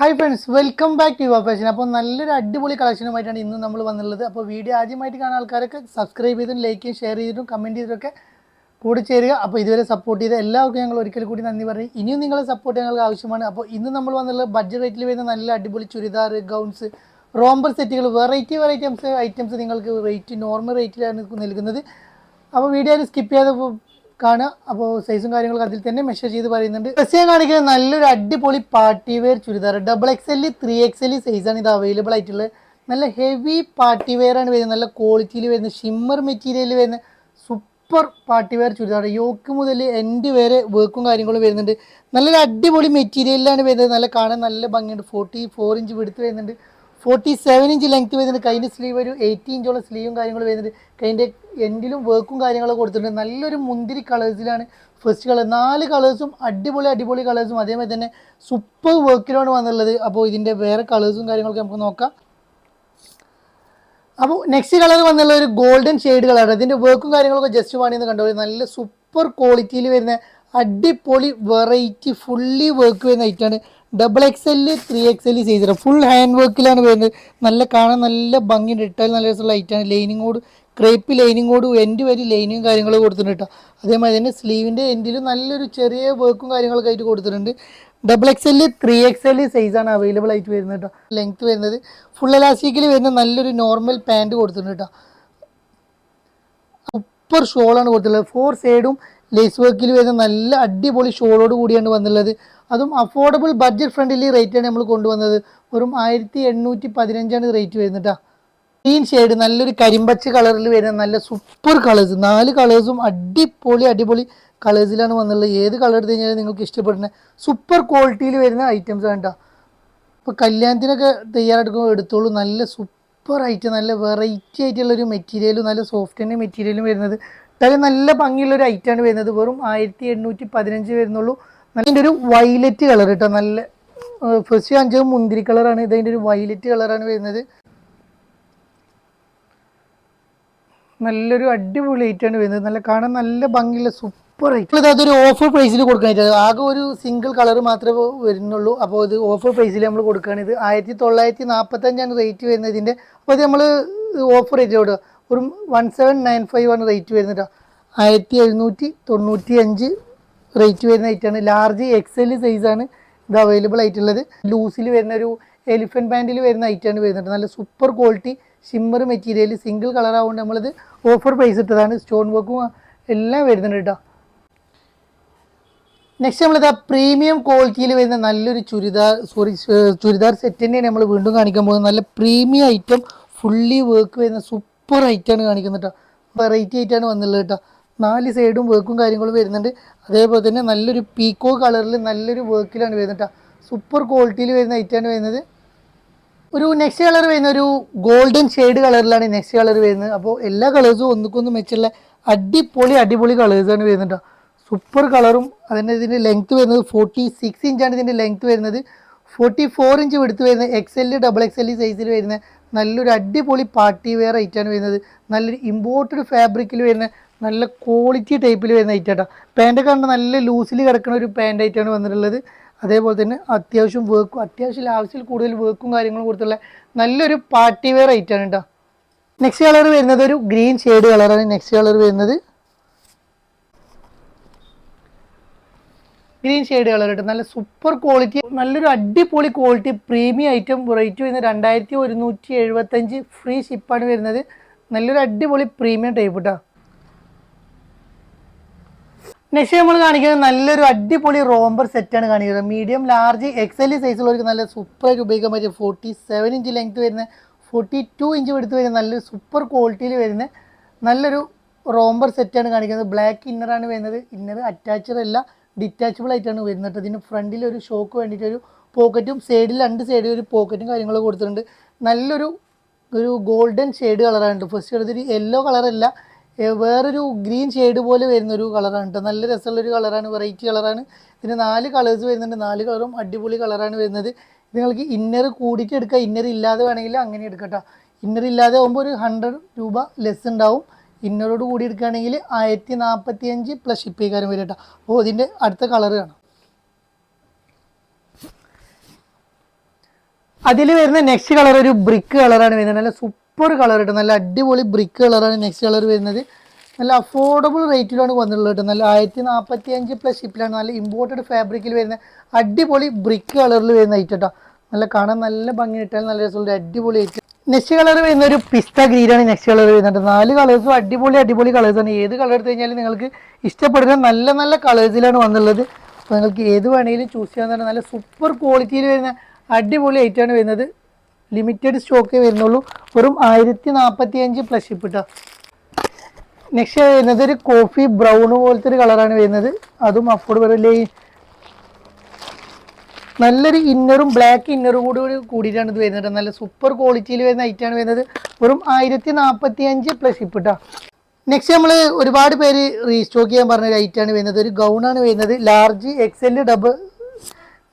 Hi friends welcome back to your fashion അപ്പോൾ നല്ലൊരു അടിപൊളി കളക്ഷനുമായിട്ടാണ് ഇന്ന് നമ്മൾ വന്നുള്ളത് അപ്പോൾ വീഡിയോ ആദ്യമായിട്ട് കാണാൻ ആൾക്കാരൊക്കെ സബ്സ്ക്രൈബ് ചെയ്തും ലൈക്ക് ചെയ്തും ഷെയർ ചെയ്തിട്ടും കമന്റ് ചെയ്തിട്ടൊക്കെ കൂടി ചേരുക. അപ്പോൾ ഇതുവരെ സപ്പോർട്ട് ചെയ്ത എല്ലാവർക്കും ഞങ്ങൾ ഒരിക്കൽ കൂടി നന്ദി പറയും. ഇനിയും നിങ്ങളെ സപ്പോർട്ട് ഞങ്ങൾക്ക് ആവശ്യമാണ്. അപ്പോൾ ഇന്ന് നമ്മൾ വന്നുള്ളത് ബഡ്ജറ്റ് റേറ്റിൽ വരുന്ന നല്ല അടിപൊളി ചുരിദാർ ഗൗൺസ് റോംബർ സെറ്റുകൾ വെറൈറ്റി വെറൈറ്റി ഐറ്റംസ് ഐറ്റംസ് നിങ്ങൾക്ക് റേറ്റ് നോർമൽ റേറ്റിലാണ് നൽകുന്നത്. അപ്പോൾ വീഡിയോ സ്കിപ്പ് ചെയ്യാതെ കാണുക അപ്പോൾ സൈസും കാര്യങ്ങളും അതിൽ തന്നെ മെഷർ ചെയ്ത് പറയുന്നുണ്ട്. ഞാൻ കാണിക്കുന്നത് നല്ലൊരു അടിപൊളി party wear churidar. Double X L three X L സൈസാണ് ഇത് അവൈലബിൾ ആയിട്ടുള്ളത്. നല്ല ഹെവി പാർട്ടി വെയർ ആണ് വരുന്നത്. നല്ല ക്വാളിറ്റിയിൽ വരുന്നത് ഷിമ്മർ മെറ്റീരിയലിൽ വരുന്ന super party wear churidar. Yoke മുതൽ എൻഡ് വരെ വർക്കും കാര്യങ്ങളും വരുന്നുണ്ട്. നല്ലൊരു അടിപൊളി മെറ്റീരിയലിലാണ് വരുന്നത്. നല്ല കാണാൻ നല്ല ഭംഗിയുണ്ട്. ഫോർട്ടി ഫോർ ഇഞ്ച് വിടുത്ത് വരുന്നുണ്ട്. ഫോർട്ടി സെവൻ ഇഞ്ച് ലെങ്ത് വരുന്നുണ്ട്. കൈന്റെ സ്ലീവ് ഒരു എയ്റ്റി ഇഞ്ചോളം സ്ലീവും കാര്യങ്ങളും വരുന്നുണ്ട്. കൈന്റെ എൻഡിലും വർക്കും കാര്യങ്ങളൊക്കെ കൊടുത്തിട്ടുണ്ട്. നല്ലൊരു മുന്തിരി കളേഴ്സിലാണ് ഫസ്റ്റ് കളർ നാല് കളേഴ്സും അടിപൊളി അടിപൊളി കളേഴ്സും അതേമാതിരി തന്നെ സൂപ്പർ വർക്കിലാണ് വന്നുള്ളത് അപ്പോൾ ഇതിന്റെ വേറെ കളേഴ്സും കാര്യങ്ങളൊക്കെ നമുക്ക് നോക്കാം. അപ്പോൾ നെക്സ്റ്റ് കളർ വന്നുള്ള ഒരു ഗോൾഡൻ ഷെയ്ഡ് കളർ ഇതിന്റെ വർക്കും കാര്യങ്ങളൊക്കെ ജസ്റ്റ് വേണമെന്ന് കണ്ടോ? നല്ല സൂപ്പർ ക്വാളിറ്റിയിൽ വരുന്ന അടിപൊളി വെറൈറ്റി ഫുള്ളി വർക്ക് വരുന്ന ഐറ്റാണ് double X L three X L size full hand വർക്കിലാണ് വരുന്നത്. നല്ല കാണാൻ നല്ല ഭംഗി ഇട്ടാൽ നല്ല രസമുള്ള ഐറ്റാണ് ലൈനിങ്ങോട് ക്രേപ്പ് ലൈനിങ്ങോട് എൻഡ് വരി ലൈനിങ്ങും കാര്യങ്ങളും കൊടുത്തിട്ടുണ്ട് കേട്ടോ അതേമാതിരി തന്നെ സ്ലീവിന്റെ എൻഡിലും നല്ലൊരു ചെറിയ വർക്കും കാര്യങ്ങളൊക്കെ ആയിട്ട് കൊടുത്തിട്ടുണ്ട്. Double X L three X L സൈസാണ് അവൈലബിൾ ആയിട്ട് വരുന്നത് കേട്ടോ ലെങ്ത് വരുന്നത്. ഫുൾ എലാസ്റ്റിക്കിൽ വരുന്ന നല്ലൊരു നോർമൽ പാന്റ് കൊടുത്തിട്ടുണ്ട് കേട്ടോ സൂപ്പർ ഷോളാണ് കൊടുത്തിട്ടുള്ളത്. ഫോർ സൈഡും ലേസ് വർക്കിൽ വരുന്ന നല്ല അടിപൊളി ഷോളോട് കൂടിയാണ് വന്നുള്ളത്. അതും അഫോർഡബിൾ ബഡ്ജറ്റ് ഫ്രണ്ട്ലി റേറ്റാണ് നമ്മൾ കൊണ്ടുവന്നത്. വെറും ആയിരത്തി എണ്ണൂറ്റി പതിനഞ്ചാണ് റേറ്റ് വരുന്നത് ഗ്രീൻ ഷെയ്ഡ് നല്ലൊരു കരിമ്പച്ച കളറിൽ വരുന്ന നല്ല സൂപ്പർ കളേഴ്സ് നാല് കളേഴ്സും അടിപൊളി അടിപൊളി കളേഴ്സിലാണ് വന്നുള്ളത് ഏത് കളർ എടുത്ത് കഴിഞ്ഞാലും നിങ്ങൾക്ക് ഇഷ്ടപ്പെടുന്ന സൂപ്പർ ക്വാളിറ്റിയിൽ വരുന്ന ഐറ്റംസ് ആണ് കേട്ടോ ഇപ്പോൾ കല്യാണത്തിനൊക്കെ തയ്യാറെടുക്കുമ്പോൾ എടുത്തോളൂ. നല്ല സൂപ്പർ ഐറ്റം നല്ല വെറൈറ്റി ആയിട്ടുള്ളൊരു മെറ്റീരിയലും നല്ല സോഫ്റ്റ് മെറ്റീരിയലും വരുന്നത്. എന്തായാലും നല്ല ഭംഗിയുള്ള ഒരു ഐറ്റമാണ് വരുന്നത്. വെറും ആയിരത്തി എണ്ണൂറ്റി പതിനഞ്ച് വരുന്നുള്ളൂ. അതിന്റെ ഒരു വൈലറ്റ് കളർ കേട്ടോ നല്ല ഫസ്റ്റ് അഞ്ച് മുന്തിരി കളറാണ് ഇതിന്റെ ഒരു വൈലറ്റ് കളറാണ് വരുന്നത്. നല്ലൊരു അടിപൊളി ഐറ്റാണ് വരുന്നത്. നല്ല കാണാൻ നല്ല ഭംഗിയുള്ള സൂപ്പർ ഐറ്റം ഇത് അതൊരു ഓഫർ പ്രൈസിൽ കൊടുക്കാനായിട്ട്. ആകെ ഒരു സിംഗിൾ കളർ മാത്രമേ വരുന്നുള്ളൂ. അപ്പോൾ ഇത് ഓഫർ പ്രൈസിൽ നമ്മൾ കൊടുക്കുകയാണ് ഇത്. ആയിരത്തി തൊള്ളായിരത്തി നാൽപ്പത്തഞ്ചാണ് റേറ്റ് വരുന്നത് ഇതിന്റെ. അപ്പോൾ ഇത് നമ്മൾ ഓഫർ റേറ്റ് കൊടുക്കുക ഒരു വൺ സെവൻ നയൻ ഫൈവ് ആണ് റേറ്റ് വരുന്നത് ആയിരത്തി എഴുന്നൂറ്റി തൊണ്ണൂറ്റി അഞ്ച് റേറ്റ് വരുന്ന ഐറ്റാണ് ലാർജ് എക്സൽ സൈസാണ് ഇത് അവൈലബിൾ ആയിട്ടുള്ളത്. ലൂസിൽ വരുന്ന ഒരു എലിഫന്റ് ബാൻഡിൽ വരുന്ന ഐറ്റാണ് വരുന്നത് നല്ല super quality shimmer material single colour ആവുകൊണ്ട് നമ്മളിത് ഓഫർ പ്രൈസ് ഇട്ടതാണ്. സ്റ്റോൺ വർക്കും എല്ലാം വരുന്നുണ്ട് കേട്ടോ നെക്സ്റ്റ് നമ്മളിതാ പ്രീമിയം ക്വാളിറ്റിയിൽ വരുന്ന നല്ലൊരു ചുരിദാർ സോറി ചുരിദാർ സെറ്റ് തന്നെയാണ് നമ്മൾ വീണ്ടും കാണിക്കാൻ പോകുന്നത്. നല്ല പ്രീമിയം ഐറ്റം ഫുള്ളി വർക്ക് വരുന്ന സൂപ്പർ ഐറ്റാണ് കാണിക്കുന്നത് കേട്ടോ വെറൈറ്റി ആയിട്ടാണ് വന്നുള്ളത് കേട്ടോ നാല് സൈഡും വർക്കും കാര്യങ്ങളും വരുന്നുണ്ട്. അതേപോലെ തന്നെ നല്ലൊരു പീക്കോ കളറിൽ നല്ലൊരു വർക്കിലാണ് വരുന്നത് കേട്ടോ സൂപ്പർ ക്വാളിറ്റിയിൽ വരുന്ന ഐറ്റാണ് വരുന്നത്. ഒരു നെക്സ്റ്റ് കളർ വരുന്ന ഒരു ഗോൾഡൻ ഷെയ്ഡ് കളറിലാണ് നെക്സ്റ്റ് കളർ വരുന്നത്. അപ്പോൾ എല്ലാ കളേഴ്സും ഒന്നുക്കൊന്നും മെച്ചുള്ള അടിപൊളി അടിപൊളി കളേഴ്സാണ് വരുന്നത് കേട്ടോ സൂപ്പർ കളറും അതിന്റെ ഇതിന്റെ ലെങ്ത്ത് വരുന്നത് ഫോർട്ടി സിക്സ് ഇഞ്ചാണ് ഇതിന്റെ ലെങ്ത്ത് വരുന്നത്. ഫോർട്ടി ഫോർ ഇഞ്ച് എടുത്ത് വരുന്ന X L double X L സൈസിൽ വരുന്ന നല്ലൊരു അടിപൊളി പാർട്ടി വെയർ ഐറ്റാണ് വരുന്നത്. നല്ലൊരു ഇമ്പോർട്ടഡ് ഫാബ്രിക്കിൽ വരുന്ന നല്ല ക്വാളിറ്റി ടൈപ്പിൽ വരുന്ന ഐറ്റം കേട്ടോ പാന്റൊക്കെ കണ്ട നല്ല ലൂസിൽ കിടക്കുന്ന ഒരു പാന്റ് ആയിട്ടാണ് വന്നിട്ടുള്ളത്. അതേപോലെ തന്നെ അത്യാവശ്യം വർക്കും അത്യാവശ്യം ആവശ്യത്തിൽ കൂടുതൽ വർക്കും കാര്യങ്ങളും കൊടുത്തുള്ള നല്ലൊരു പാർട്ടി വെയർ ഐറ്റാണ് കേട്ടോ നെക്സ്റ്റ് കളർ വരുന്നത് ഒരു ഗ്രീൻ ഷെയ്ഡ് കളറാണ് നെക്സ്റ്റ് കളർ വരുന്നത് ഗ്രീൻ ഷെയ്ഡ് കളർ കേട്ടോ നല്ല സൂപ്പർ ക്വാളിറ്റി നല്ലൊരു അടിപൊളി ക്വാളിറ്റി പ്രീമിയം ഐറ്റം റേറ്റ് വരുന്നത് രണ്ടായിരത്തി ഒരുന്നൂറ്റി എഴുപത്തഞ്ച് ഫ്രീ ഷിപ്പാണ് വരുന്നത്. നല്ലൊരു അടിപൊളി പ്രീമിയം ടൈപ്പ് കേട്ടോ നെക്സ്റ്റ് നമ്മൾ കാണിക്കുന്നത് നല്ലൊരു അടിപൊളി റോംബർ സെറ്റാണ് കാണിക്കുന്നത്. മീഡിയം ലാർജ് എക്സൽ സൈസുള്ളവർക്ക് നല്ല സൂപ്പറായിട്ട് ഉപയോഗിക്കാൻ പറ്റും. ഫോർട്ടി സെവൻ ഇഞ്ച് ലെങ്ത് വരുന്ന ഫോർട്ടി ടു ഇഞ്ച് എടുത്ത് വരുന്ന നല്ലൊരു സൂപ്പർ ക്വാളിറ്റിയിൽ വരുന്ന നല്ലൊരു റോംബർ സെറ്റാണ് കാണിക്കുന്നത്. ബ്ലാക്ക് ഇന്നറാണ് വരുന്നത്. ഇന്നർ അറ്റാച്ചഡ് അല്ല. ഡിറ്റാച്ചബിൾ ആയിട്ടാണ് വരുന്നത്. ഇതിന് ഫ്രണ്ടിൽ ഒരു ഷോക്ക് വേണ്ടിയിട്ട് ഒരു പോക്കറ്റും സൈഡിൽ രണ്ട് സൈഡിൽ ഒരു പോക്കറ്റും കാര്യങ്ങളും കൊടുത്തിട്ടുണ്ട്. നല്ലൊരു ഒരു ഗോൾഡൻ ഷെയ്ഡ് കളറാണ് ഫസ്റ്റ് എടുത്തൊരു യെല്ലോ കളറല്ല വേറൊരു ഗ്രീൻ ഷെയ്ഡ് പോലെ വരുന്ന ഒരു കളറാണ് കേട്ടോ നല്ല രസമുള്ളൊരു കളറാണ് വെറൈറ്റി കളറാണ് ഇതിന് നാല് കളേഴ്സ് വരുന്നുണ്ട്. നാല് കളറും അടിപൊളി കളറാണ് വരുന്നത്. നിങ്ങൾക്ക് ഇന്നർ കൂടിയിട്ട് എടുക്കുക. ഇന്നർ ഇല്ലാതെ വേണമെങ്കിൽ അങ്ങനെ എടുക്കട്ടോ ഇന്നർ ഇല്ലാതെ ആകുമ്പോൾ ഒരു ഹൺഡ്രഡ് രൂപ ലെസ് ഉണ്ടാവും. ഇന്നറോട് കൂടി എടുക്കുകയാണെങ്കിൽ ആയിരത്തി നാൽപ്പത്തി അഞ്ച് പ്ലസ് ഷിപ്പിക്കാരൻ വരും കേട്ടോ. അപ്പോൾ ഇതിന്റെ അടുത്ത കളർ കാണാം. അതിൽ വരുന്ന നെക്സ്റ്റ് കളർ ഒരു ബ്രിക്ക് കളറാണ് വരുന്നത്. നല്ല സൂപ്പർ കളർ കേട്ടോ. നല്ല അടിപൊളി ബ്രിക്ക് കളറാണ് നെക്സ്റ്റ് കളർ വരുന്നത്. നല്ല അഫോർഡബിൾ റേറ്റിലാണ് വന്നിട്ടുള്ളത് കേട്ടോ. നല്ല ആയിരത്തി നാൽപ്പത്തി അഞ്ച് പ്ലസ് ഷിപ്പിലാണ് നല്ല ഇമ്പോർട്ടഡ് ഫാബ്രിക്കിൽ വരുന്ന അടിപൊളി ബ്രിക്ക് കളറിൽ വരുന്ന ഐറ്റം കേട്ടോ നല്ല കാണാൻ നല്ല ഭംഗി ഇട്ടാൽ നല്ല രസമുള്ള അടിപൊളി ഐറ്റം നെക്സ്റ്റ് കളർ വരുന്ന ഒരു പിസ്ത ഗ്രീനാണ് നെക്സ്റ്റ് കളർ വരുന്നത്. നാല് കളേഴ്സും അടിപൊളി അടിപൊളി കളേഴ്സാണ് ഏത് കളർ എടുത്തു കഴിഞ്ഞാലും നിങ്ങൾക്ക് ഇഷ്ടപ്പെടുന്ന നല്ല നല്ല കളേഴ്സിലാണ് വന്നുള്ളത്. അപ്പോൾ നിങ്ങൾക്ക് ഏത് വേണമെങ്കിലും ചൂസ് ചെയ്യാൻ തന്നെ നല്ല സൂപ്പർ ക്വാളിറ്റിയിൽ വരുന്ന അടിപൊളി ഐറ്റമാണ് വരുന്നത്. ലിമിറ്റഡ് സ്റ്റോക്കേ വരുന്നുള്ളൂ. വെറും ആയിരത്തി നാൽപ്പത്തി അഞ്ച് പ്ലസ് ഷിപ്പ് കേട്ടോ നെക്സ്റ്റ് വരുന്നത് ഒരു കോഫി ബ്രൗൺ പോലത്തെ ഒരു കളറാണ് വരുന്നത്. അതും അഫോർഡബിൾ നല്ലൊരു ഇന്നറും ബ്ലാക്ക് ഇന്നറും കൂടി കൂടി കൂടിയിട്ടാണ് ഇത് വരുന്നത് നല്ല സൂപ്പർ ക്വാളിറ്റിയിൽ വരുന്ന ഐറ്റാണ് വരുന്നത്. വെറും ആയിരത്തി നാൽപ്പത്തി അഞ്ച് പ്ലസ് ഷിപ്പ് കേട്ടോ നെക്സ്റ്റ് നമ്മൾ ഒരുപാട് പേര് റീസ്റ്റോക്ക് ചെയ്യാൻ പറഞ്ഞ ഒരു ഐറ്റാണ് വരുന്നത്. ഒരു ഗൗണാണ് വരുന്നത്. ലാർജ് എക്സൽ ഡബ്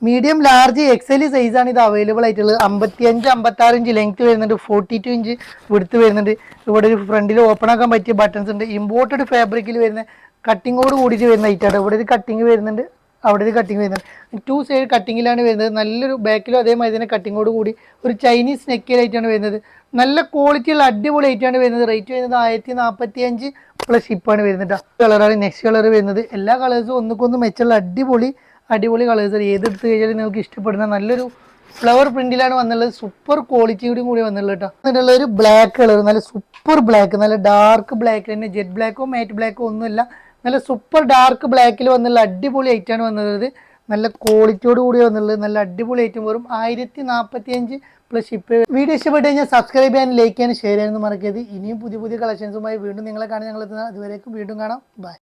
മീഡിയം ലാർജ് എക്സൽ സൈസാണ് ഇത് അവൈലബിൾ ആയിട്ടുള്ളത്. അമ്പത്തി അഞ്ച് അമ്പത്തി ആറ് ഇഞ്ച് ലെങ്ത് വരുന്നുണ്ട്. ഫോർട്ടി ടു ഇഞ്ച് വിടുത്ത് വരുന്നുണ്ട്. ഇവിടെ ഒരു ഫ്രണ്ടിൽ ഓപ്പൺ ആക്കാൻ പറ്റിയ ബട്ടൺസ് ഉണ്ട്. ഇമ്പോർട്ടഡ് ഫാബ്രിക്കിൽ വരുന്ന കട്ടിങ്ങോട് കൂടിയിട്ട് വരുന്ന ഐറ്റാണ് ഇവിടെ ഒരു കട്ടിങ് വരുന്നുണ്ട്. അവിടെ ഒരു കട്ടിങ് വരുന്നത് ടു സൈഡ് കട്ടിങ്ങിലാണ് വരുന്നത്. നല്ലൊരു ബാക്കിലും അതേമാതിരി തന്നെ കട്ടിങ്ങോട് കൂടി ഒരു ചൈനീസ് നെക്കിലായിട്ടാണ് വരുന്നത്. നല്ല ക്വാളിറ്റിയുള്ള അടിപൊളി ആയിട്ടാണ് വരുന്നത്. റേറ്റ് വരുന്നത് ആയിരത്തി നാൽപ്പത്തി അഞ്ച് പ്ലസ് ഷിപ്പാണ് വരുന്നത് കളറാണ് നെക്സ്റ്റ് കളർ വരുന്നത്. എല്ലാ കളേഴ്സും ഒന്നുക്കൊന്ന് മെച്ചുള്ള അടിപൊളി അടിപൊളി കളേഴ്സ് ഏതെടുത്ത് കഴിഞ്ഞാലും നിങ്ങൾക്ക് ഇഷ്ടപ്പെടുന്ന നല്ലൊരു ഫ്ലവർ പ്രിന്റിലാണ് വന്നുള്ളത്. സൂപ്പർ ക്വാളിറ്റിയോടും കൂടി വന്നുള്ളത് കേട്ടോ എന്നിട്ടുള്ള ഒരു ബ്ലാക്ക് കളർ നല്ല സൂപ്പർ ബ്ലാക്ക് നല്ല ഡാർക്ക് ബ്ലാക്ക് തന്നെ. ജെറ്റ് ബ്ലാക്കോ മാറ്റ് ബ്ലാക്കോ ഒന്നുമില്ല. നല്ല സൂപ്പർ ഡാർക്ക് ബ്ലാക്കിൽ വന്നുള്ള അടിപൊളി ഐറ്റാണ് വന്നത്. നല്ല ക്വാളിറ്റിയോട് കൂടി വന്നുള്ളത്. നല്ല അടിപൊളി ഐറ്റം വരും ആയിരത്തി നാൽപ്പത്തി അഞ്ച് പ്ലസ് ഷിപ്പ് വീഡിയോ ഇഷ്ടപ്പെട്ട് കഴിഞ്ഞാൽ സബ്സ്ക്രൈബ് ചെയ്യാൻ ലൈക്ക് ചെയ്യാൻ ഷെയർ ചെയ്യാനും മറക്കരുത്. ഇനിയും പുതിയ പുതിയ കളക്ഷൻസുമായി വീണ്ടും നിങ്ങളെ കാണാൻ ഞങ്ങൾ അതുവരേക്കും വീണ്ടും കാണാം. ബൈ